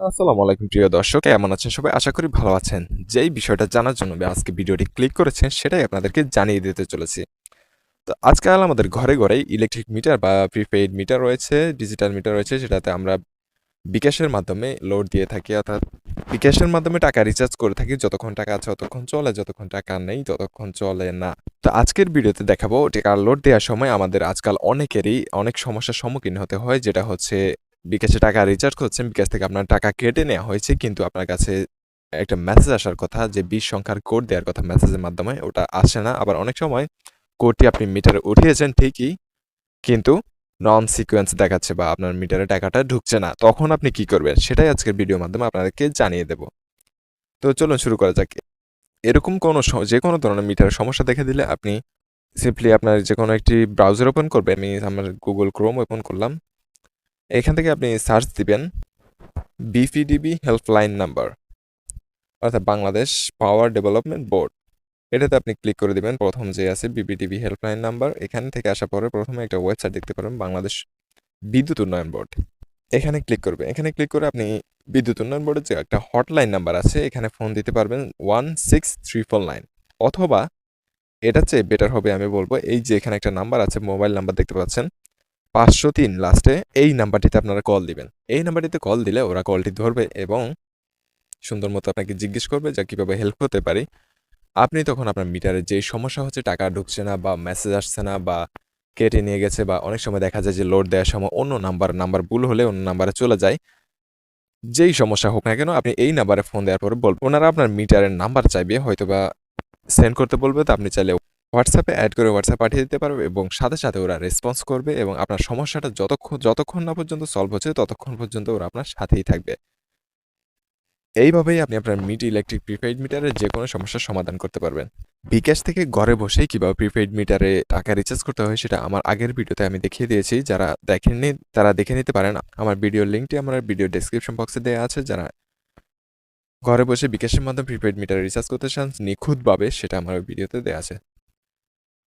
আসসালামু আলাইকুম, প্রিয় দর্শক, কেমন আছেন সবাই? আশা করি ভালো আছেন। যেই বিষয়টা জানার জন্য আজকে ভিডিওটি ক্লিক করেছেন সেটাই আপনাদেরকে জানিয়ে দিতে চলেছি। তো আজকাল আমাদের ঘরে ঘরেই ইলেকট্রিক মিটার বা প্রিপেইড মিটার রয়েছে ডিজিটাল মিটার রয়েছে, সেটাতে আমরা বিকাশের মাধ্যমে লোড দিয়ে থাকি, অর্থাৎ বিকাশের মাধ্যমে টাকা রিচার্জ করে থাকি, যতক্ষণ টাকা আছে ততক্ষণ চলে, যতক্ষণ টাকা নেই ততক্ষণ চলে না। তো আজকের ভিডিওতে দেখাবো টাকা লোড দেওয়ার সময় আমাদের আজকাল অনেকেরই অনেক সমস্যার সম্মুখীন হতে হয়, যেটা হচ্ছে বিকাশে টাকা রিচার্জ করছেন, বিকাশ থেকে আপনার টাকা কেটে নেওয়া হয়েছে, কিন্তু আপনার কাছে একটা মেসেজ আসার কথা, যে বিশ সংখ্যার কোড দেওয়ার কথা মেসেজের মাধ্যমে, ওটা আসে না। আবার অনেক সময় কোডটি আপনি মিটারে উঠিয়েছেন ঠিকই, কিন্তু নন সিকোয়েন্স দেখাচ্ছে বা আপনার মিটারে টাকাটা ঢুকছে না। তখন আপনি কি করবেন? সেটাই আজকের ভিডিওর মাধ্যমে আপনাদেরকে জানিয়ে দেব। তো চলুন শুরু করা যাক। এরকম কোনো যে কোনো ধরনের মিটারের সমস্যা দেখে দিলে আপনি সিম্পলি আপনার যে কোনো একটি ব্রাউজার ওপেন করবে আমি আমার গুগল ক্রোম ওপেন করলাম। এখান থেকে আপনি সার্চ দিবেন বিপিডিবি হেল্পলাইন নাম্বার অর্থাৎ বাংলাদেশ পাওয়ার ডেভেলপমেন্ট বোর্ড এটাতে আপনি ক্লিক করে দিবেন, প্রথম যে আছে বিপিডিবি হেল্পলাইন নাম্বার এখান থেকে আসার পরে প্রথমে একটা ওয়েবসাইট দেখতে পারবেন বাংলাদেশ বিদ্যুৎ উন্নয়ন বোর্ড এখানে ক্লিক করবে, এখানে ক্লিক করে আপনি বিদ্যুৎ উন্নয়ন বোর্ডের যে একটা হটলাইন নাম্বার আছে, এখানে ফোন দিতে পারবেন one six three four nine অথবা এটা চেয়ে বেটার হবে আমি বলব, এই যে এখানে একটা নাম্বার আছে মোবাইল নাম্বার দেখতে পাচ্ছেন পাঁচশো তিন লাস্টে এই নাম্বারটিতে আপনারা কল দিবেন। এই নাম্বারটিতে কল দিলে ওরা কলটি ধরবে এবং সুন্দর মতো আপনাকে জিজ্ঞেস করবে যে কীভাবে হেল্প হতে পারি। আপনি তখন আপনার মিটারে যে সমস্যা হচ্ছে, টাকা ঢুকছে না বা মেসেজ আসছে না বা কেটে নিয়ে গেছে বা অনেক সময় দেখা যায় যে লোড দেওয়ার সময় অন্য নাম্বার নাম্বার ভুল হলে অন্য নাম্বারে চলে যায়। যেই সমস্যা হোক না কেন, আপনি এই নাম্বারে ফোন দেওয়ার পরে বলবেন। ওনারা আপনার মিটারের নাম্বার চাইবে হয়তো বা সেন্ড করতে বলবে, তো আপনি চাইলে হোয়াটসঅ্যাপে অ্যাড করে হোয়াটসঅ্যাপ পাঠিয়ে দিতে পারবে এবং সাথে সাথে ওরা রেসপন্স করবে এবং আপনার সমস্যাটা যতক্ষণ যতক্ষণ না পর্যন্ত সলভ হচ্ছে, ততক্ষণ পর্যন্ত ওরা আপনার সাথেই থাকবে। এইভাবেই আপনি আপনার মিট ইলেকট্রিক প্রিপেইড মিটারের যে কোনো সমস্যার সমাধান করতে পারবেন। বিকাশ থেকে ঘরে বসেই কীভাবে প্রিপেইড মিটারে টাকা রিচার্জ করতে হয় সেটা আমার আগের ভিডিওতে আমি দেখিয়ে দিয়েছি। যারা দেখেননি, তারা দেখে নিতে পারেন। আমার ভিডিওর লিঙ্কটি আমার ভিডিও ডেসক্রিপশন বক্সে দেওয়া আছে। যারা ঘরে বসে বিকাশের মাধ্যমে প্রিপেইড মিটারে রিচার্জ করতে চান, নিখুঁতভাবে সেটা আমার ভিডিওতে দেওয়া আছে।